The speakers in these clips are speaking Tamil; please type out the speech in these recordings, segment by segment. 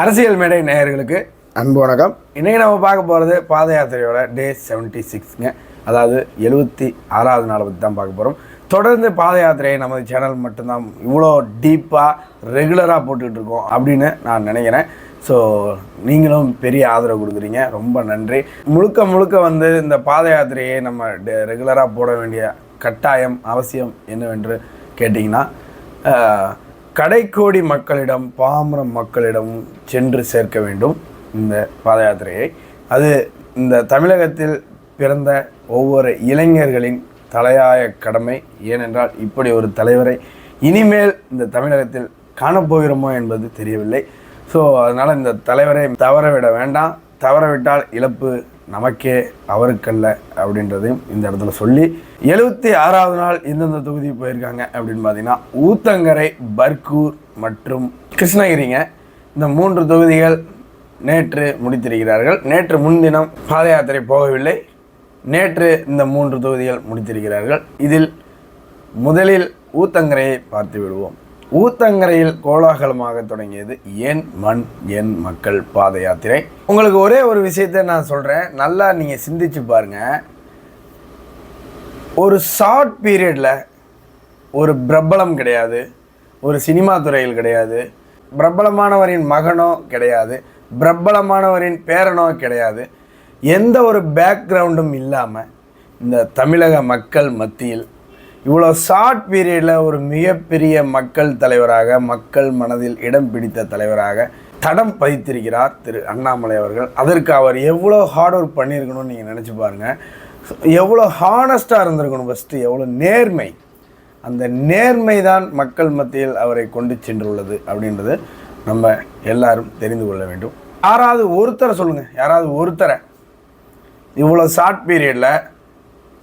அரசியல் மேடை நேயர்களுக்கு அன்பு வணக்கம். இன்னைக்கு நம்ம பார்க்க போகிறது பாத யாத்திரையோட டே செவன்ட்டி சிக்ஸ்ங்க அதாவது எழுபத்தி ஆறாவது நாளை பற்றி தான் பார்க்க போகிறோம் தொடர்ந்து பாத யாத்திரையை நமது சேனல் மட்டும்தான் இவ்வளோ டீப்பாக ரெகுலராக போட்டுக்கிட்டு இருக்கோம் அப்படின்னு நான் நினைக்கிறேன். ஸோ நீங்களும் பெரிய ஆதரவு கொடுக்குறீங்க. ரொம்ப நன்றி. முழுக்க முழுக்க வந்து இந்த பாத யாத்திரையை நம்ம ரெகுலராக போட வேண்டிய கட்டாயம் அவசியம் என்னவென்று கேட்டிங்கன்னா கடைக்கோடி மக்களிடம் பாமர மக்களிடம் சென்று சேர்க்க வேண்டும் இந்த பாத யாத்திரையை அது இந்த தமிழகத்தில் பிறந்த ஒவ்வொரு இளைஞர்களின் தலையாய கடமை. ஏனென்றால் இப்படி ஒரு தலைவரை இனிமேல் இந்த தமிழகத்தில் காணப்போகிறோமோ என்பது தெரியவில்லை. ஸோ அதனால் இந்த தலைவரை தவற விட வேண்டாம். தவறவிட்டால் இழப்பு நமக்கே அவருக்கல்ல அப்படின்றதையும் இந்த இடத்துல சொல்லி எழுபத்தி ஆறாவது நாள் இந்தந்த தொகுதி போயிருக்காங்க அப்படின்னு பார்த்தீங்கன்னா ஊத்தங்கரை பர்கூர் மற்றும் கிருஷ்ணகிரிங்க. இந்த மூன்று தொகுதிகள் நேற்று முடித்திருக்கிறார்கள். நேற்று முன்தினம் பாத யாத்திரை போகவில்லை. நேற்று இந்த மூன்று தொகுதிகள் முடித்திருக்கிறார்கள். இதில் முதலில் ஊத்தங்கரையை பார்த்து விடுவோம். ஊத்தங்கரையில் கோலாகலமாக தொடங்கியது என் மண் என் மக்கள் பாத யாத்திரை. உங்களுக்கு ஒரே ஒரு விஷயத்தை நான் சொல்கிறேன் நல்லா நீங்கள் சிந்திச்சு பாருங்க. ஒரு ஷார்ட் பீரியடில் ஒரு பிரபலம் கிடையாது. ஒரு சினிமா துறையில் கிடையாது. பிரபலமானவரின் மகனோ கிடையாது. பிரபலமானவரின் பேரனோ கிடையாது. எந்த ஒரு பேக்ரவுண்டும் இல்லாமல் இந்த தமிழக மக்கள் மத்தியில் இவ்வளோ ஷார்ட் பீரியடில் ஒரு மிகப்பெரிய மக்கள் தலைவராக மக்கள் மனதில் இடம் பிடித்த தலைவராக தடம் பதித்திருக்கிறார் திரு அண்ணாமலை அவர்கள். அதற்கு அவர் எவ்வளோ ஹார்ட் ஒர்க் பண்ணியிருக்கணும்னு நீங்கள் நினச்சி பாருங்கள் எவ்வளோ ஹானஸ்ட்டாக இருந்திருக்கணும் ஃபஸ்ட்டு எவ்வளோ நேர்மை. அந்த நேர்மை தான் மக்கள் மத்தியில் அவரை கொண்டு சென்றுள்ளது அப்படின்றது நம்ம எல்லாரும் தெரிந்து கொள்ள வேண்டும். யாராவது ஒருத்தரை சொல்லுங்கள் யாராவது ஒருத்தரை. இவ்வளோ ஷார்ட் பீரியடில்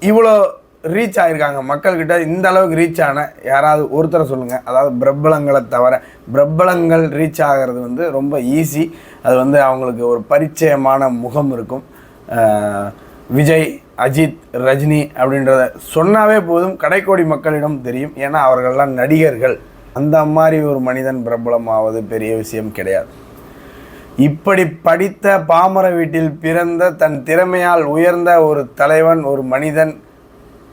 இவ்வளோ ரீச் ஆகிருக்காங்க மக்கள்கிட்ட இந்த அளவுக்கு ரீச் ஆன யாராவது ஒருத்தரை சொல்லுங்கள் அதாவது பிரபலங்களை தவிர பிரபலங்கள் ரீச் ஆகிறது வந்து ரொம்ப ஈஸி அது வந்து அவங்களுக்கு ஒரு பரிச்சயமான முகம் இருக்கும். விஜய் அஜித் ரஜினி அப்படின்றத சொன்னாவே போதும். கடைக்கோடி மக்களிடம் தெரியும். ஏன்னா அவர்கள்லாம் நடிகர்கள். அந்த மாதிரி ஒரு மனிதன் பிரபலமாவது பெரிய விஷயம் கிடையாது. இப்படி படித்த பாமர வீட்டில் பிறந்த தன் திறமையால் உயர்ந்த ஒரு தலைவன் ஒரு மனிதன்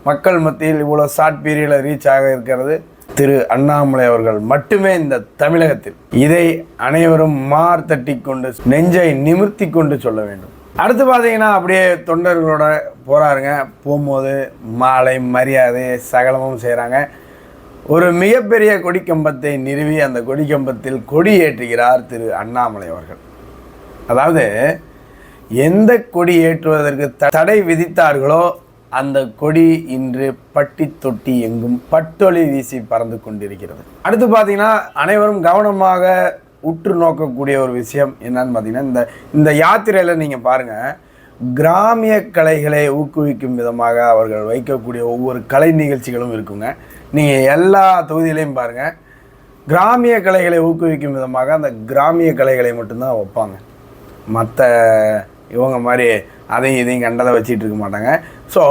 மக்கள் மத்தியில் இவ்வளோ ஷார்ட் பீரியடில் ரீச் ஆக இருக்கிறது. திரு அண்ணாமலை அவர்கள் மட்டுமே இந்த தமிழகத்தில். இதை அனைவரும் மார் தட்டி கொண்டு நெஞ்சை நிமிர்த்தி கொண்டு சொல்ல வேண்டும். அடுத்து பார்த்தீங்கன்னா அப்படியே தொண்டர்களோட போகிறாருங்க போகும்போது மாலை மரியாதை சகலமும் செய்கிறாங்க ஒரு மிகப்பெரிய கொடிக்கம்பத்தை நிறுவி அந்த கொடிக்கம்பத்தில் கொடி ஏற்றுகிறார் திரு அண்ணாமலை அவர்கள். அதாவது எந்த கொடி ஏற்றுவதற்கு த- தடை விதித்தார்களோ அந்த கொடி இன்று பட்டி தொட்டி எங்கும் பட்டொளி வீசி பறந்து கொண்டிருக்கிறது. அடுத்து பார்த்தீங்கன்னா அனைவரும் கவனமாக உற்று நோக்கக்கூடிய ஒரு விஷயம் என்னன்னு பார்த்தீங்கன்னா இந்த இந்த யாத்திரையில் நீங்கள் பாருங்கள் கிராமிய கலைகளை ஊக்குவிக்கும் விதமாக அவர்கள் வைக்கக்கூடிய ஒவ்வொரு கலை நிகழ்ச்சிகளும் இருக்குங்க. நீங்கள் எல்லா தொகுதியிலையும் பாருங்கள் கிராமிய கலைகளை ஊக்குவிக்கும் விதமாக அந்த கிராமிய கலைகளை மட்டும்தான் வைப்பாங்க. மற்ற இவங்க மாதிரி அதையும் இதையும் கண்டதை வச்சிட்டு இருக்க மாட்டாங்க. ஸோ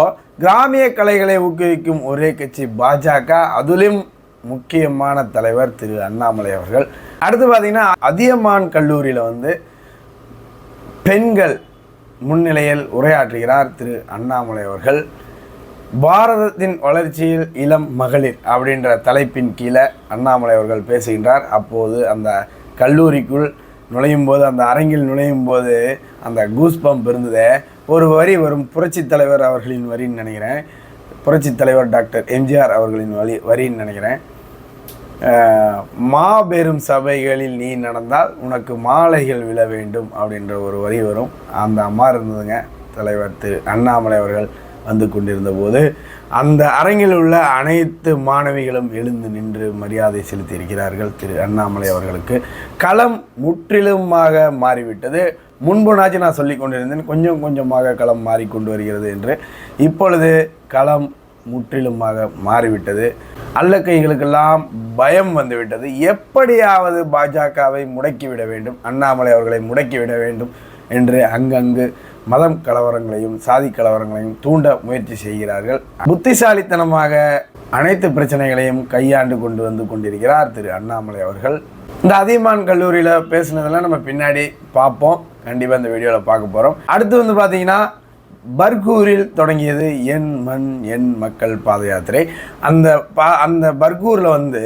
கிராமிய கலைகளை ஊக்குவிக்கும் ஒரே கட்சி பாஜக அதுலேயும் முக்கியமான தலைவர் திரு அண்ணாமலை அவர்கள். அடுத்து பார்த்தீங்கன்னா அதியமான் கல்லூரியில் வந்து பெண்கள் முன்னிலையில் உரையாற்றுகிறார் திரு அண்ணாமலை அவர்கள். பாரதத்தின் வளர்ச்சியில் இளம் மகளிர் அப்படின்ற தலைப்பின் கீழே அண்ணாமலை அவர்கள் பேசுகின்றார். அப்போது அந்த கல்லூரிக்குள் நுழையும் போது அந்த அரங்கில் நுழையும் போது அந்த கூஸ் பம்ப் இருந்ததே. ஒரு வரி வரும் புரட்சி தலைவர் அவர்களின் வரின்னு நினைக்கிறேன். புரட்சித் தலைவர் டாக்டர் எம்ஜிஆர் அவர்களின் வழி வரின்னு நினைக்கிறேன். மாபெரும் சபைகளில் நீ நடந்தால் உனக்கு மாலைகள் விழ வேண்டும் அப்படின்ற ஒரு வரி வரும். அந்த அம்மா இருந்ததுங்க. தலைவர் திரு அண்ணாமலை அவர்கள் வந்து கொண்டிருந்த போது அந்த அரங்கில் உள்ள அனைத்து மாணவிகளும் எழுந்து நின்று மரியாதை செலுத்தி இருக்கிறார்கள் திரு அண்ணாமலை அவர்களுக்கு. களம் முற்றிலுமாக மாறிவிட்டது. முன்புனாச்சும் நான் சொல்லி கொண்டிருந்தேன் கொஞ்சம் கொஞ்சமாக களம் மாறிக்கொண்டு வருகிறது என்று. இப்பொழுது களம் முற்றிலுமாக மாறிவிட்டது. அல்லக்கைகளுக்கெல்லாம் பயம் வந்துவிட்டது. எப்படியாவது பாஜகவை முடக்கிவிட வேண்டும் அண்ணாமலை அவர்களை முடக்கிவிட வேண்டும் என்று அங்கங்கு மதம் கலவரங்களையும் சாதி கலவரங்களையும் தூண்ட முயற்சி செய்கிறார்கள். புத்திசாலித்தனமாக அனைத்து பிரச்சனைகளையும் கையாண்டு கொண்டு வந்து கொண்டிருக்கிறார் திரு அண்ணாமலை அவர்கள். இந்த அதியமான் கல்லூரியில் பேசுனதெல்லாம் நம்ம பின்னாடி பார்ப்போம். கண்டிப்பாக இந்த வீடியோவில் பார்க்க போகிறோம் அடுத்து வந்து பார்த்தீங்கன்னா பர்கூரில் தொடங்கியது என் மண் என் மக்கள் பாத யாத்திரை. அந்த பா அந்த பர்கூரில் வந்து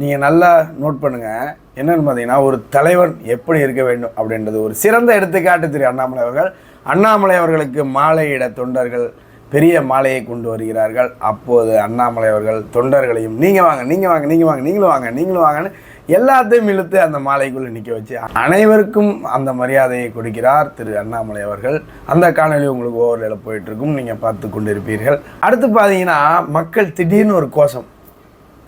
நீங்கள் நல்லா நோட் பண்ணுங்கள் என்னென்னு பார்த்தீங்கன்னா ஒரு தலைவன் எப்படி இருக்க வேண்டும் அப்படின்றது ஒரு சிறந்த எடுத்துக்காட்டு திரு அண்ணாமலை அவர்கள். அண்ணாமலை அவர்களுக்கு மாலையிட தொண்டர்கள் பெரிய மாலையை கொண்டு வருகிறார்கள். அப்போது அண்ணாமலை அவர்கள் தொண்டர்களையும் நீங்கள் வாங்க நீங்கள் வாங்க நீங்கள் வாங்க நீங்களும் வாங்க நீங்களும் வாங்கன்னு எல்லாத்தையும் இழுத்து அந்த மாலைக்குள்ளே நிற்க வச்சு அனைவருக்கும் அந்த மரியாதையை கொடுக்கிறார் திரு அண்ணாமலை அவர்கள். அந்த காணொளி உங்களுக்கு ஓவரில் போயிட்டு இருக்கும். நீங்கள் பார்த்து கொண்டிருப்பீர்கள். அடுத்து பார்த்தீங்கன்னா மக்கள் திடீர்னு ஒரு கோஷம்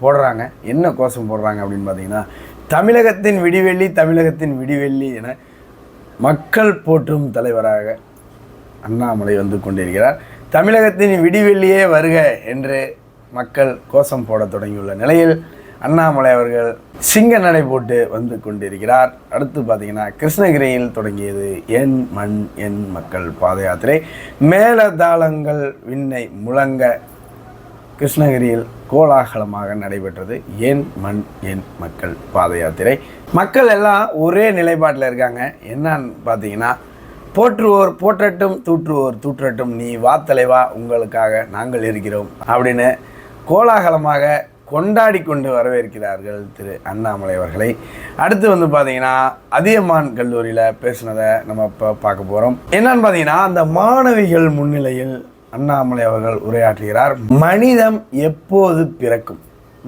போடுறாங்க. என்ன கோஷம் போடுறாங்க அப்படின்னு பார்த்தீங்கன்னா தமிழகத்தின் விடிவெள்ளி தமிழகத்தின் விடிவெள்ளி என மக்கள் போற்றும் தலைவராக அண்ணாமலை வந்து கொண்டிருக்கிறார். தமிழகத்தின் விடிவெள்ளியே வருக என்று மக்கள் கோஷம் போட தொடங்கியுள்ள நிலையில் அண்ணாமலை அவர்கள் சிங்க நடை போட்டு வந்து கொண்டிருக்கிறார். அடுத்து பார்த்தீங்கன்னா கிருஷ்ணகிரியில் தொடங்கியது என் மண் என் மக்கள் பாத யாத்திரை மேலதாளங்கள் விண்ணை முழங்க கிருஷ்ணகிரியில் கோலாகலமாக நடைபெற்றது என் மண் என் மக்கள் பாத யாத்திரை மக்கள் எல்லாம் ஒரே நிலைப்பாட்டில் இருக்காங்க. என்னன்னு பார்த்தீங்கன்னா போற்றுவோர் போற்றட்டும் தூற்றுவோர் தூற்றட்டும் நீ வா தலைவா உங்களுக்காக நாங்கள் இருக்கிறோம் அப்படின்னு கோலாகலமாக கொண்டாடி கொண்டு வரவேற்கிறார்கள் திரு அண்ணாமலை அவர்களை. அடுத்து வந்து பார்த்தீங்கன்னா அதியமான் கல்லூரியில் பேசுனதை நம்ம இப்போ பார்க்க போகிறோம் என்னன்னு பார்த்தீங்கன்னா அந்த மாணவிகள் முன்னிலையில் அண்ணாமலை அவர்கள் உரையாற்றுகிறார். மனிதம் எப்போது பிறக்கும்?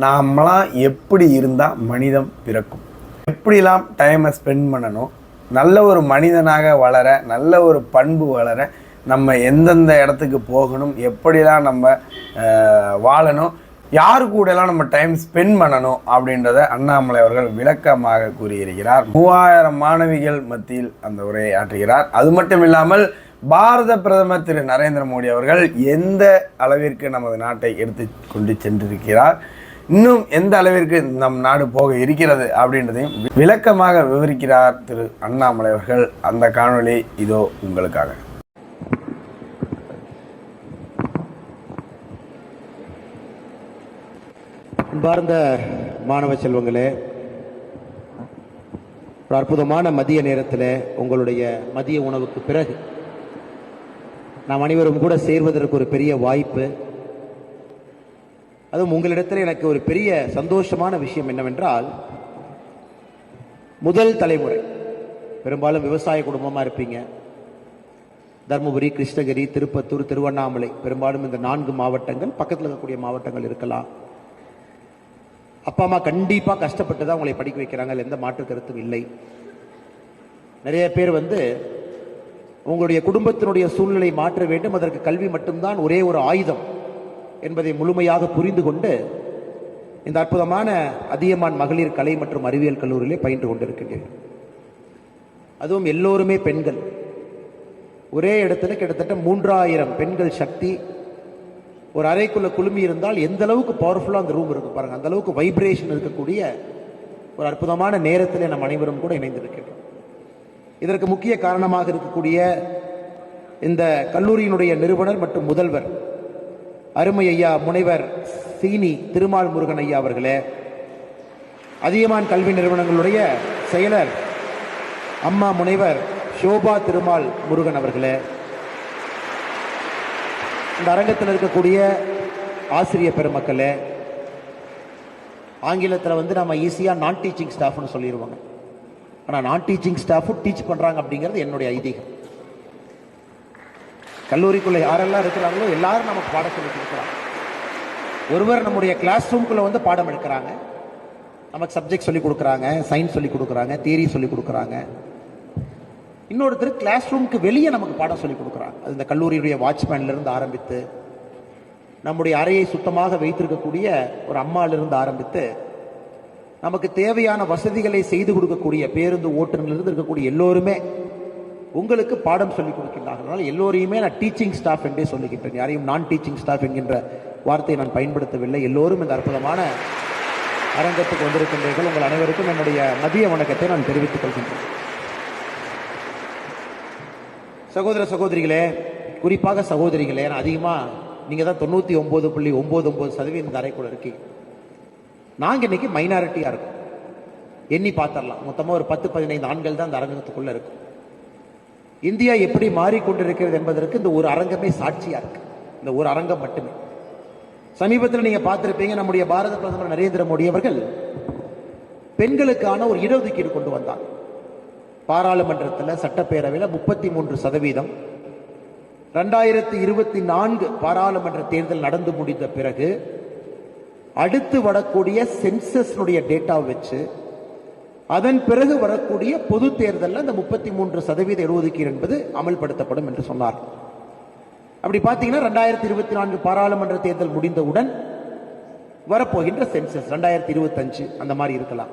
நாமெல்லாம் எப்படி இருந்தால் மனிதம் பிறக்கும்? எப்படிலாம் டைமை ஸ்பெண்ட் பண்ணணும்? நல்ல ஒரு மனிதனாக வளர நல்ல ஒரு பண்பு வளர நம்ம எந்தெந்த இடத்துக்கு போகணும்? எப்படிலாம் நம்ம வாழணும்? யார் கூடலாம் நம்ம டைம் ஸ்பெண்ட் பண்ணணும் அப்படின்றத அண்ணாமலை அவர்கள் விளக்கமாக கூறியிருக்கிறார். மூவாயிரம் மாணவிகள் மத்தியில் அந்த உரையை ஆற்றுகிறார். அது மட்டும் இல்லாமல் பாரத பிரதமர் திரு நரேந்திர மோடி அவர்கள் எந்த அளவிற்கு நமது நாட்டை எடுத்து கொண்டு சென்றிருக்கிறார் இன்னும் எந்த அளவிற்கு நம் நாடு போக இருக்கிறது அப்படின்றதையும் விளக்கமாக விவரிக்கிறார் திரு அண்ணாமலை அவர்கள். அந்த காணொளி இதோ உங்களுக்காக. அன்பார்ந்த மாணவ செல்வங்களே ஒரு அற்புதமான மதிய நேரத்தில் உங்களுடைய மதிய உணவுக்கு பிறகு நாம் அனைவரும் கூட சேர்வதற்கு ஒரு பெரிய வாய்ப்பு. அதுவும் உங்களிடத்தில் எனக்கு ஒரு பெரிய சந்தோஷமான விஷயம் என்னவென்றால் முதல் தலைமுறை பெரும்பாலும் விவசாய குடும்பமாக இருப்பீங்க. தருமபுரி கிருஷ்ணகிரி திருப்பத்தூர் திருவண்ணாமலை பெரும்பாலும் இந்த நான்கு மாவட்டங்கள் பக்கத்தில் இருக்கக்கூடிய மாவட்டங்கள் இருக்கலாம். அப்பா அம்மா கண்டிப்பாக கஷ்டப்பட்டு தான் உங்களை படிக்க வைக்கிறாங்க. எந்த மாற்று கருத்தும் இல்லை. நிறைய பேர் வந்து உங்களுடைய குடும்பத்தினுடைய சூழ்நிலை மாற்ற வேண்டும். அதற்கு கல்வி மட்டும்தான் ஒரே ஒரு ஆயுதம் என்பதை முழுமையாக புரிந்து கொண்டு இந்த அற்புதமான அதியமான் மகளிர் கலை மற்றும் அறிவியல் கல்லூரியிலே பயின்று கொண்டிருக்கின்றேன். அதுவும் எல்லோருமே பெண்கள். ஒரே இடத்துல கிட்டத்தட்ட மூன்றாயிரம் பெண்கள் சக்தி ஒரு அறைக்குள்ள குழுமி இருந்தால் எந்த அளவுக்கு பவர்ஃபுல்லாக அந்த ரூம் இருக்கு பாருங்க. அந்த அளவுக்கு வைப்ரேஷன் இருக்கக்கூடிய ஒரு அற்புதமான நேரத்தில் நம் அனைவரும் கூட இணைந்திருக்கின்றோம். இதற்கு முக்கிய காரணமாக இருக்கக்கூடிய இந்த கல்லூரியினுடைய நிறுவனர் மற்றும் முதல்வர் அருமை ஐயா முனைவர் சீனி திருமால் முருகன் ஐயா அவர்களே அதியமான் கல்வி நிறுவனங்களுடைய செயலர் அம்மா முனைவர் ஷோபா திருமால் முருகன் அவர்களே இந்த அரங்கத்தில் இருக்கக்கூடிய ஆசிரிய பெருமக்களே ஆங்கிலத்தில் வந்து நம்ம ஈஸியாக நான் டீச்சிங் ஸ்டாஃப்னு சொல்லிடுவாங்க ஆனால் நான் டீச்சிங் ஸ்டாஃபும் டீச் பண்ணுறாங்க அப்படிங்கிறது என்னுடைய ஐதீகம். கல்லூரிக்குள்ளே யாரெல்லாம் இருக்கிறாங்களோ எல்லாரும் நமக்கு பாடம் சொல்லி கொடுக்குறாங்க ஒருவர் நம்முடைய கிளாஸ் ரூம்குள்ளே வந்து பாடம் எடுக்கிறாங்க. நமக்கு சப்ஜெக்ட் சொல்லி கொடுக்குறாங்க சயின்ஸ் சொல்லி கொடுக்குறாங்க தியரி சொல்லி கொடுக்குறாங்க. இன்னொருத்தர் கிளாஸ் ரூமுக்கு வெளியே நமக்கு பாடம் சொல்லி கொடுக்குறாங்க அது இந்த கல்லூரியுடைய வாட்ச்மேன்லேருந்து ஆரம்பித்து நம்முடைய அறையை சுத்தமாக வைத்திருக்கக்கூடிய ஒரு அம்மாலிருந்து ஆரம்பித்து நமக்கு தேவையான வசதிகளை செய்து கொடுக்கக்கூடிய பேருந்து ஓட்டுநர்லேருந்து இருக்கக்கூடிய எல்லோருமே உங்களுக்கு பாடம் சொல்லிக் கொடுக்கின்றார்கள். அதனால் எல்லோரையுமே நான் டீச்சிங் ஸ்டாஃப் என்றே சொல்லுகின்றேன். யாரையும் நான் டீச்சிங் ஸ்டாஃப் என்கின்ற வார்த்தையை நான் பயன்படுத்தவில்லை. எல்லோரும் இந்த அற்புதமான அரங்கத்துக்கு வந்திருக்கின்றீர்கள். உங்கள் அனைவருக்கும் என்னுடைய மதிய வணக்கத்தை நான் தெரிவித்துக் கொள்கின்றேன். சகோதர சகோதரிகளே குறிப்பாக சகோதரிகளே நான் அதிகமாக நீங்கள் தான் தொண்ணூற்றி ஒம்பது புள்ளி ஒம்பது ஒம்பது சதவீதம் இந்த அறைக்குள்ள இருக்கீங்க. நாங்கள் இன்னைக்கு மைனாரிட்டியாக இருக்கோம். எண்ணி பார்த்தரலாம் மொத்தமா ஒரு பத்து பதினைந்து ஆண்கள் தான் அந்த அரங்கத்துக்குள்ள இருக்கும் இந்தியா எப்படி மாறிக்கொண்டிருக்கிறது என்பதற்கு இந்த ஒரு அரங்கமே சாட்சியா இருக்கு. இந்த ஒரு அரங்கம் மட்டுமே. சமீபத்தில் நீங்க பார்த்திருப்பீங்க நம்முடைய பாரத பிரதமர் நரேந்திர மோடி அவர்கள் பெண்களுக்கான ஒரு இடஒதுக்கீடு கொண்டு வந்தார். பாராளுமன்றத்தில் சட்டப்பேரவையில் முப்பத்தி மூன்று சதவீதம். ரெண்டாயிரத்தி இருபத்தி நான்கு பாராளுமன்ற தேர்தல் நடந்து முடிந்த பிறகு அடுத்து வரக்கூடிய சென்சஸ்னுடைய டேட்டா வச்சு அதன் பிறகு வரக்கூடிய பொது தேர்தலில் அந்த முப்பத்தி மூன்று சதவீத இடஒதுக்கீடு என்பது அமல்படுத்தப்படும் என்று சொன்னார். அப்படி பார்த்தீங்கன்னா ரெண்டாயிரத்தி இருபத்தி நான்கு பாராளுமன்ற தேர்தல் முடிந்தவுடன் வரப்போகின்ற சென்சஸ் ரெண்டாயிரத்தி இருபத்தஞ்சு அந்த மாதிரி இருக்கலாம்.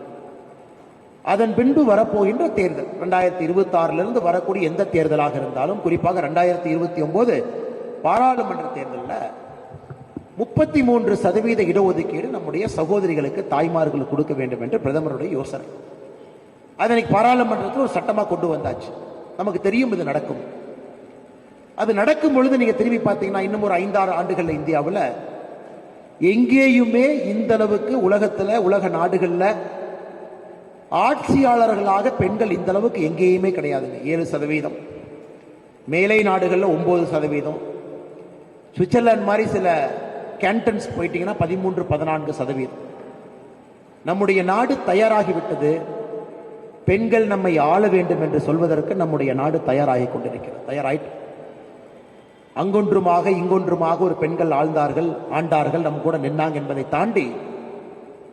அதன் பின்பு வரப்போகின்ற தேர்தல். ரெண்டாயிரத்தி இருபத்தி ஆறிலிருந்து வரக்கூடிய எந்த தேர்தலாக இருந்தாலும் குறிப்பாக ரெண்டாயிரத்தி இருபத்தி ஒன்பது பாராளுமன்ற தேர்தலில் முப்பத்தி மூன்று சதவீத இடஒதுக்கீடு நம்முடைய சகோதரிகளுக்கு தாய்மார்களுக்கு கொடுக்க வேண்டும் என்று பிரதமருடைய யோசனை. அதனை பாராளுமன்றத்தில் ஒரு சட்டமாக கொண்டு வந்தாச்சு. நமக்கு தெரியும் இது நடக்கும். அது நடக்கும் பொழுது நீங்க திரும்பி பார்த்தீங்கன்னா இன்னும் ஒரு ஐந்தாறு ஆண்டுகள்ல இந்தியாவில் எங்கேயுமே இந்த அளவுக்கு உலகத்துல உலக நாடுகள்ல ஆட்சியாளர்களாக பெண்கள் இந்த அளவுக்கு எங்கேயுமே கிடையாதுங்க. ஏழு சதவீதம். மேலை நாடுகளில் ஒன்பது சதவீதம். சுவிட்சர்லாந்து மாதிரி சில கேண்டன்ஸ் போயிட்டீங்கன்னா பதிமூன்று பதினான்கு சதவீதம். நம்முடைய நாடு தயாராகிவிட்டது. பெண்கள் நம்மை ஆள வேண்டும் என்று சொல்வதற்கு நம்முடைய நாடு தயாராகி கொண்டிருக்கிறது. தயாராயிட்டு. அங்கொன்றுமாக இங்கொன்றுமாக ஒரு பெண்கள் ஆழ்ந்தார்கள் ஆண்டார்கள் நம்ம கூட நின்னாங்க என்பதை தாண்டி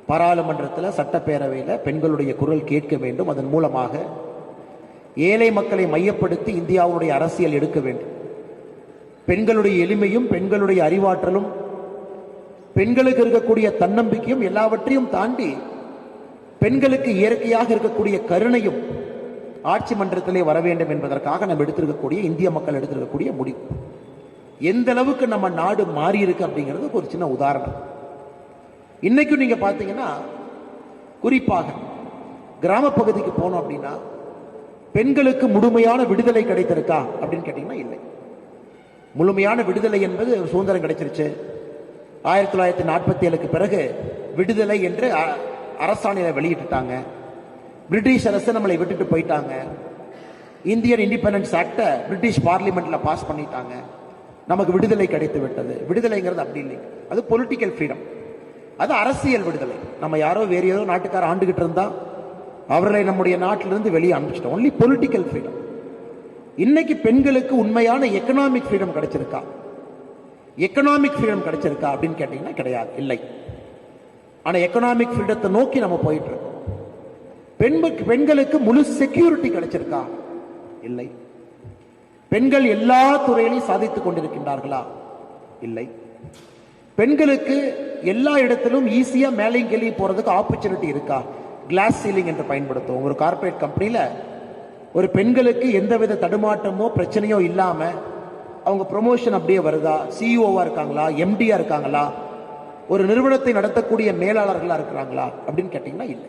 பாராளுமன்றத்தில் சட்டப்பேரவையில் பெண்களுடைய குரல் கேட்க வேண்டும். அதன் மூலமாக ஏழை மக்களை மையப்படுத்தி இந்தியாவுடைய அரசியல் எடுக்க வேண்டும். பெண்களுடைய எளிமையும் பெண்களுடைய அறிவாற்றலும் பெண்களுக்கு இருக்கக்கூடிய தன்னம்பிக்கையும் எல்லாவற்றையும் தாண்டி பெண்களுக்கு இயற்கையாக இருக்கக்கூடிய கருணையும் ஆட்சி மன்றத்திலே வர வேண்டும் என்பதற்காக நம்ம எடுத்திருக்கக்கூடிய இந்திய மக்கள் எடுத்திருக்கக்கூடிய முடிவு. எந்த அளவுக்கு நம்ம நாடு மாறி இருக்கு அப்படிங்கிறதுக்கு ஒரு சின்ன உதாரணம். இன்னைக்கும் நீங்க பார்த்தீங்கன்னா குறிப்பாக கிராம பகுதிக்கு போனோம் அப்படின்னா பெண்களுக்கு முழுமையான விடுதலை கிடைத்திருக்கா அப்படின்னு கேட்டீங்கன்னா இல்லை. முழுமையான விடுதலை என்பது சுதந்திரம் கிடைச்சிருச்சு. ஆயிரத்தி தொள்ளாயிரத்தி நாற்பத்தி ஏழுக்கு பிறகு விடுதலை என்று அ- அரசாணையில வெளியிட்டுட்டாங்க. பிரிட்டிஷ் அரசு நம்மளை விட்டுட்டு போயிட்டாங்க. இந்தியன் இண்டிபெண்டன்ஸ் ஆக்டை பிரிட்டிஷ் பார்லிமெண்ட்ல பாஸ் பண்ணிட்டாங்க. நமக்கு விடுதலை கிடைத்து விட்டது. விடுதலைங்கிறது அப்படி இல்லை. அது பொலிட்டிக்கல் ஃப்ரீடம் அது அரசியல் விடுதலை. நம்ம யாரோ வேறு ஏதோ நாட்டுக்கார ஆண்டுகிட்டு இருந்தா அவர்களை நம்முடைய நாட்டிலிருந்து வெளியே அனுப்பிச்சிட்டோம். ஒன்லி பொலிட்டிக்கல் ஃப்ரீடம் இன்னைக்கு பெண்களுக்கு உண்மையான எக்கனாமிக் ஃப்ரீடம் கிடைச்சிருக்கா? எக்கனாமிக் ஃப்ரீடம் கிடைச்சிருக்கா அப்படின்னு கேட்டீங்கன்னா கிடையாது இல்லை. ஆனா எக்கனாமிக் ஃப்ரீடத்தை நோக்கி நம்ம போயிட்டு இருக்கோம் பெண்களுக்கு பெண்களுக்கு முழு செக்யூரிட்டி கிடைச்சிருக்கா? இல்லை. பெண்கள் எல்லா துறையிலையும் சாதித்துக் கொண்டிருக்கின்றார்களா? இல்லை. பெண்களுக்கு எல்லா இடத்திலும் ஈஸியாக மேலையும் கீழே போகிறதுக்கு ஆப்பர்ச்சுனிட்டி இருக்கா? கிளாஸ் சீலிங் என்று பயன்படுத்துவோம். ஒரு கார்ப்பரேட் கம்பெனியில் ஒரு பெண்களுக்கு எந்தவித தடுமாற்றமோ பிரச்சனையோ இல்லாமல் அவங்க ப்ரொமோஷன் அப்படியே வருதா? சிஇஓவாக இருக்காங்களா? எம்டியாக இருக்காங்களா? ஒரு நிறுவனத்தை நடத்தக்கூடிய மேலாளர்களாக இருக்கிறாங்களா? அப்படின்னு கேட்டிங்கன்னா இல்லை.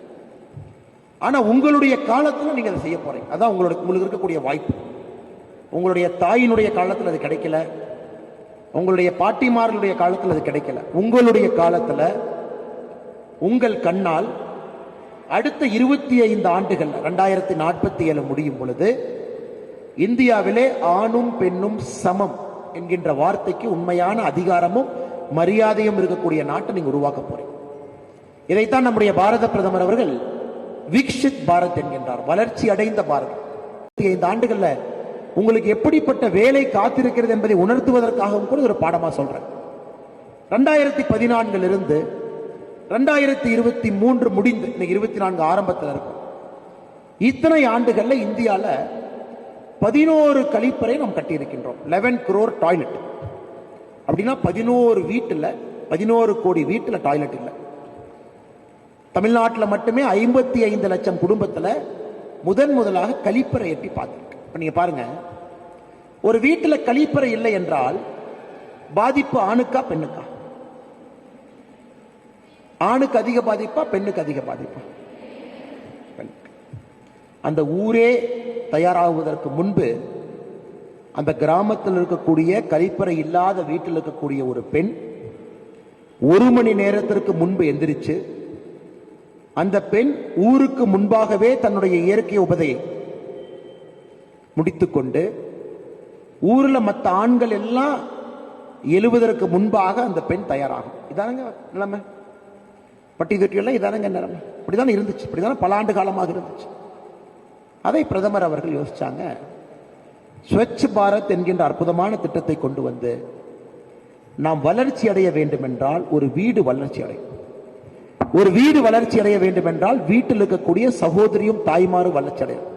ஆனால் உங்களுடைய காலத்தில் நீங்கள் அதை செய்ய போகிறீங்க அதான் உங்களுடைய உங்களுக்கு இருக்கக்கூடிய வாய்ப்பு. உங்களுடைய தாயினுடைய காலத்தில் அது கிடைக்கல. உங்களுடைய பாட்டிமார்களுடைய காலத்துல அது கிடைக்கல. உங்களுடைய காலத்துல உங்கள் கண்ணால் அடுத்த இருபத்தி ஐந்து ஆண்டுகள் ரெண்டாயிரத்தி நாற்பத்தி ஏழு முடியும் பொழுது இந்தியாவிலே ஆணும் பெண்ணும் சமம் என்கின்ற வார்த்தைக்கு உண்மையான அதிகாரமும் மரியாதையும் இருக்கக்கூடிய நாட்டை நீங்க உருவாக்க போறீங்க. இதைத்தான் நம்முடைய பாரத பிரதமர் அவர்கள் விக்ஷித் பாரத் என்கின்றார். வளர்ச்சி அடைந்த பாரத் ஐந்து ஆண்டுகள்ல உங்களுக்கு எப்படிப்பட்ட வேலை காத்திருக்கிறது என்பதை உணர்த்துவதற்காகவும் கூட ஒரு பாடமா சொல்றேன். ரெண்டாயிரத்தி பதினான்குல இருந்து ரெண்டாயிரத்தி இருபத்தி மூன்று முடிந்து இன்னைக்கு இருபத்தி நான்கு ஆரம்பத்தில் இருக்கும். இத்தனை ஆண்டுகள்ல இந்தியால பதினோரு கழிப்பறை நாம் கட்டியிருக்கின்றோம். லெவன் குரோர் டாய்லெட் அப்படின்னா பதினோரு வீட்டில் பதினோரு கோடி வீட்டில் டாய்லெட் இல்லை. தமிழ்நாட்டில் மட்டுமே ஐம்பத்தி ஐந்து லட்சம் குடும்பத்தில் முதன் முதலாக கழிப்பறை எட்டி பார்த்தோம். நீங்க பாருங்க. ஒரு வீட்டுல கழிப்பறை இல்லை என்றால் பாதிப்பு ஆணுக்கா பெண்ணுக்கா? ஆணுக்கு அதிக பாதிப்பா பெண்ணுக்கு அதிக பாதிப்பா? அந்த ஊரே தயாராகுவதற்கு முன்பு அந்த கிராமத்தில் இருக்கக்கூடிய கழிப்பறை இல்லாத வீட்டில் இருக்கக்கூடிய ஒரு பெண் ஒரு மணி நேரத்திற்கு முன்பு எந்திரிச்சு அந்த பெண் ஊருக்கு முன்பாகவே தன்னுடைய இயற்கை உபதையை முடித்துக்கொண்டு ஊரில் மற்ற ஆண்கள் எல்லாம் எழுவதற்கு முன்பாக அந்த பெண் தயாராகும். இதானங்க நிலைமை. பட்டி தொட்டியெல்லாம் இதானங்க நிலைமை. இப்படிதானே இருந்துச்சு. இப்படிதானே பல ஆண்டு காலமாக இருந்துச்சு. அதை பிரதமர் அவர்கள் யோசிச்சாங்க. ஸ்வச் பாரத் என்கின்ற அற்புதமான திட்டத்தை கொண்டு வந்து நாம் வளர்ச்சி அடைய வேண்டும் என்றால் ஒரு வீடு வளர்ச்சி அடையும். ஒரு வீடு வளர்ச்சி அடைய வேண்டும் என்றால் வீட்டில் இருக்கக்கூடிய சகோதரியும் தாய்மாரும் வளர்ச்சி அடையும்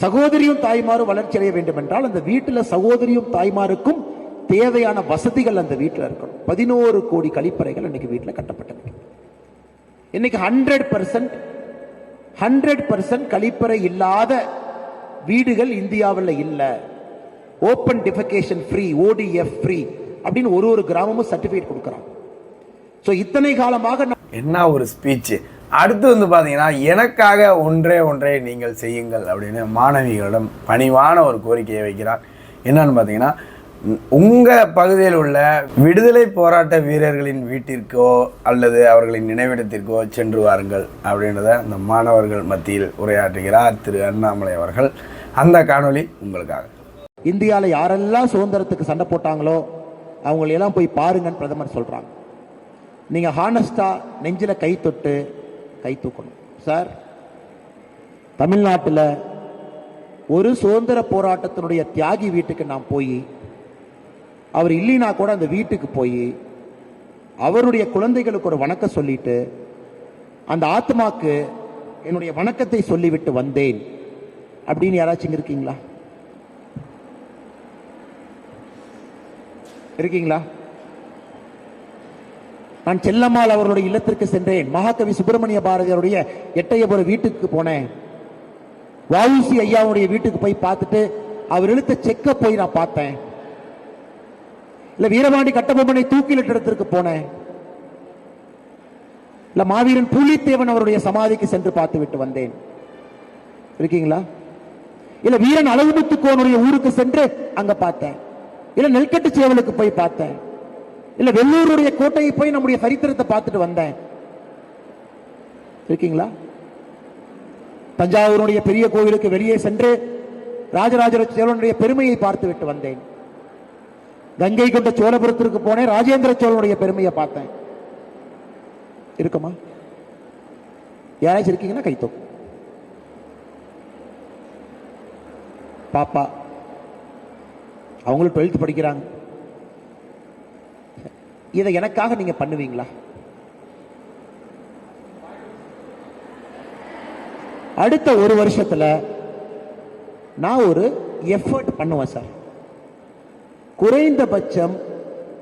சகோதரியும் தாய்மாரும் வளர்ச்சி அடைய வேண்டும் என்றால் அந்த வீட்டில் சகோதரியும் தாய்மாருக்கும் தேவையான வசதிகள் அந்த வீட்டில் இருக்கணும். பதினோரு கோடி கழிப்பறைகள் இன்னைக்கு வீட்டில் கட்டப்பட்டிருக்கு இன்னைக்கு ஹண்ட்ரட் பர்சன்ட் ஹண்ட்ரட் பர்சன்ட் கழிப்பறை இல்லாத வீடுகள் இந்தியாவில் இல்லை. Open defecation free ODF free அப்படின்னு ஒரு ஒரு கிராமமும் சர்டிஃபிகேட் கொடுக்குறாங்க. ஸோ இத்தனை காலமாக என்ன ஒரு ஸ்பீச்சு அடுத்து வந்து பார்த்தீங்கன்னா எனக்காக ஒன்றே ஒன்றை நீங்கள் செய்யுங்கள் அப்படின்னு மாணவிகளிடம் பணிவான ஒரு கோரிக்கையை வைக்கிறார். என்னன்னு பார்த்தீங்கன்னா உங்கள் பகுதியில் உள்ள விடுதலை போராட்ட வீரர்களின் வீட்டிற்கோ அல்லது அவர்களின் நினைவிடத்திற்கோ சென்று வாருங்கள் அப்படின்றத அந்த மாணவர்கள் மத்தியில் உரையாற்றுகிறார் திரு அண்ணாமலை அவர்கள். அந்த காணொளி உங்களுக்காக. இந்தியாவில் யாரெல்லாம் சுதந்திரத்துக்கு சண்டை போட்டாங்களோ அவங்களையெல்லாம் போய் பாருங்கன்னு பிரதமர் சொல்கிறாங்க நீங்கள் ஹானஸ்டாக நெஞ்சில் கை தொட்டு கை தூக்கணும். சார் தமிழ்நாட்டில் ஒரு சுதந்திர போராட்டத்தினுடைய தியாகி வீட்டுக்கு நான் போய் அவர் இல்லைனா கூட அந்த வீட்டுக்கு போய் அவருடைய குழந்தைகளுக்கு ஒரு வணக்கம் சொல்லிட்டு அந்த ஆத்மாக்கு என்னுடைய வணக்கத்தை சொல்லிவிட்டு வந்தேன். அப்படின்னு யாராச்சும் இருக்கீங்களா? இருக்கீங்களா? நான் செல்லம்மாள் அவர்களுடைய இல்லத்திற்கு சென்றேன். மகாகவி சுப்பிரமணிய பாரதியாருடைய எட்டயபுர வீட்டுக்கு போனேன். வஉசி ஐயாவுடைய வீட்டுக்கு போய் பார்த்துட்டு அவர் இழுத்த செக்க போய் நான் பார்த்தேன். இல்ல வீரபாண்டி கட்டபொம்மனை தூக்கிலிட்ட இடத்திற்கு போனேன். இல்ல மாவீரன் பூலித்தேவன் அவருடைய சமாதிக்கு சென்று பார்த்து விட்டு வந்தேன். இருக்கீங்களா? இல்ல வீரன் அழகுமுத்துக்கோனுடைய ஊருக்கு சென்று அங்க பார்த்தேன். இல்ல நெல்கட்டு சேவலுக்கு போய் பார்த்தேன். இல்ல வெள்ளூருடைய கோட்டையை போய் நம்முடைய சரித்திரத்தை பார்த்துட்டு வந்தேன். இருக்கீங்களா? தஞ்சாவூருடைய பெரிய கோவிலுக்கு வெளியே சென்று ராஜராஜ சோழனுடைய பெருமையை பார்த்து விட்டு வந்தேன். கங்கை கொண்ட சோழபுரத்திற்கு போனேன் ராஜேந்திர சோழனுடைய பெருமையை பார்த்தேன். இருக்குமா? யாராச்சும் இருக்கீங்கன்னா கைத்தோ பாப்பா அவங்களும் டுவெல்த் படிக்கிறாங்க. இதை எனக்காக நீங்க பண்ணுவீங்களா? அடுத்த ஒரு வருஷத்துல நான் ஒரு எஃபர்ட் பண்ணுவேன் சார் குறைந்தபட்சம்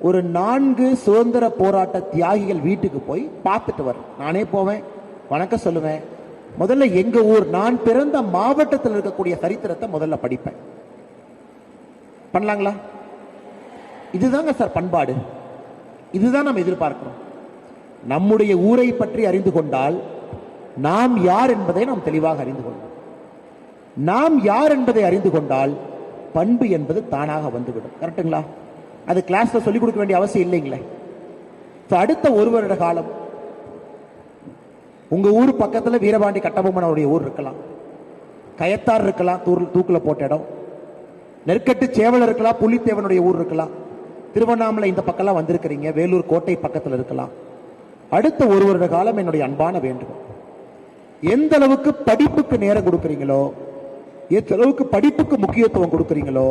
ஒரு நான்கு சுதந்திர போராட்ட தியாகிகள் வீட்டுக்கு போய் பார்த்துட்டு வரேன் நானே போவேன் வணக்கம் சொல்லுவேன். முதல்ல எங்க ஊர் நான் பிறந்த மாவட்டத்தில் இருக்கக்கூடிய சரித்திரத்தை முதல்ல படிப்பேன். பண்ணலாங்களா? இதுதாங்க சார் பண்பாடு. இதுதான் நம்ம எதிர்பார்க்கிறோம். நம்முடைய ஊரை பற்றி அறிந்து கொண்டால் நாம் யார் என்பதை நாம் தெளிவாக அறிந்து கொள்வோம். நாம் யார் என்பதை அறிந்து கொண்டால் பண்பு என்பது தானாக வந்துவிடும். கரெக்டுங்களா? அது கிளாஸ்ல சொல்லிக் கொடுக்க வேண்டிய அவசியம் இல்லைங்களே? அடுத்த ஒரு வருட காலம் உங்க ஊர் பக்கத்துல வீரபாண்டி கட்டபொம்மன் அவருடைய ஊர் இருக்கலாம். கயத்தார் இருக்கலாம் தூர் தூக்கில் போட்ட இடம். நெற்கட்டு சேவல் இருக்கலாம் புலித்தேவனுடைய ஊர் இருக்கலாம். திருவண்ணாமலை இந்த பக்கம்லாம் வந்திருக்கிறீங்க. வேலூர் கோட்டை பக்கத்தில் இருக்கலாம். அடுத்த ஒரு வருட காலம் என்னுடைய அன்பான வேண்டுகோள். எந்த அளவுக்கு படிப்புக்கு நேரம் கொடுக்குறீங்களோ எந்த அளவுக்கு படிப்புக்கு முக்கியத்துவம் கொடுக்குறீங்களோ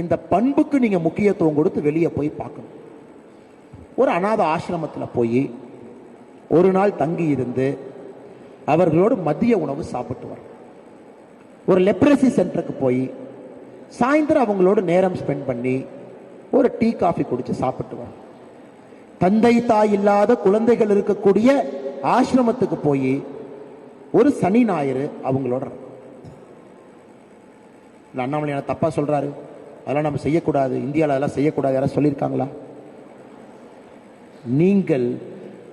இந்த பண்புக்கு நீங்க முக்கியத்துவம் கொடுத்து வெளியே போய் பார்க்கணும். ஒரு அநாத ஆசிரமத்தில் போய் ஒரு நாள் தங்கி இருந்து அவர்களோடு மதிய உணவு சாப்பிட்டு வர ஒரு லெப்ரசி சென்டருக்கு போய் சாயந்தரம் அவங்களோட நேரம் ஸ்பெண்ட் பண்ணி ஒரு டீ காஃபி குடிச்சு சாப்பிட்டு தந்தை தாய் இல்லாத குழந்தைகள் இருக்கக்கூடிய ஆசிரமத்துக்கு போய் ஒரு சனி ஞாயிறு அவங்களோட இருக்கணும். அண்ணாமலை என்ன தப்பா சொல்றாரு? அதெல்லாம் நம்ம செய்யக்கூடாது. இந்தியாவில் அதெல்லாம் செய்யக்கூடாது. யாராவது சொல்லியிருக்காங்களா? நீங்கள்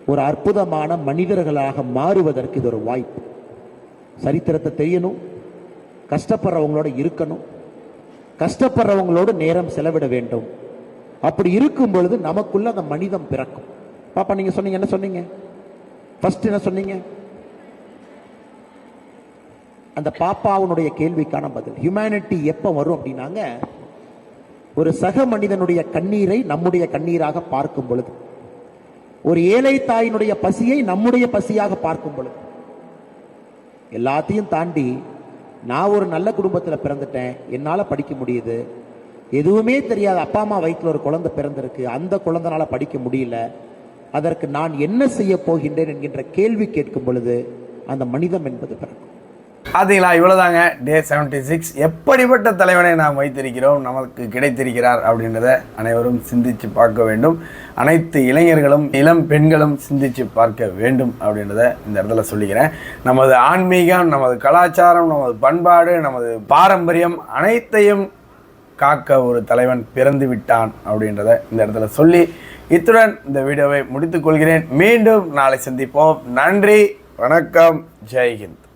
ஒரு அற்புதமான மனிதர்களாக மாறுவதற்கு இது ஒரு வாய்ப்பு. சரித்திரத்தை தெரியணும். கஷ்டப்படுறவங்களோட இருக்கணும். கஷ்டப்படுறவங்களோட நேரம் செலவிட வேண்டும். அப்படி இருக்கும் பொழுது நமக்குள்ள அந்த மனிதம் பிறக்கும். பாப்பா நீங்க சொன்னீங்க என்ன சொன்னீங்க? ஃபர்ஸ்ட் என்ன சொன்னீங்க? அந்த பாப்பாவுனுடைய கேள்விக்கான பதில். ஹியூமனிட்டி எப்ப வரும் அப்படின்னாங்க ஒரு சக மனிதனுடைய கண்ணீரை நம்முடைய கண்ணீராக பார்க்கும் பொழுது. ஒரு ஏழை தாயினுடைய பசியை நம்முடைய பசியாக பார்க்கும் பொழுது. எல்லாத்தையும் தாண்டி நான் ஒரு நல்ல குடும்பத்தில் பிறந்துட்டேன் என்னால் படிக்க முடியுது எதுவுமே தெரியாத அப்பா அம்மா வயிற்றில் ஒரு குழந்தை பிறந்திருக்கு. அந்த குழந்தைனால படிக்க முடியல. அதற்கு நான் என்ன செய்ய போகின்றேன் என்கின்ற கேள்வி கேட்கும் பொழுது அந்த மனிதம் என்பது பிறக்கும். பார்த்தீங்களா இவ்வளோதாங்க டே செவன்டி சிக்ஸ் எப்படிப்பட்ட தலைவனை நாம் வைத்திருக்கிறோம்? நமக்கு கிடைத்திருக்கிறார் அப்படின்றத அனைவரும் சிந்தித்து பார்க்க வேண்டும். அனைத்து இளைஞர்களும் இளம் பெண்களும் சிந்தித்து பார்க்க வேண்டும் அப்படின்றத இந்த இடத்துல சொல்லிக்கிறேன். நமது ஆன்மீகம் நமது கலாச்சாரம் நமது பண்பாடு நமது பாரம்பரியம் அனைத்தையும் காக்க ஒரு தலைவன் பிறந்து விட்டான் அப்படின்றத இந்த இடத்துல சொல்லி இத்துடன் இந்த வீடியோவை முடித்துக் கொள்கிறேன். மீண்டும் நாளை சந்திப்போம். நன்றி வணக்கம் ஜெய்ஹிந்த்.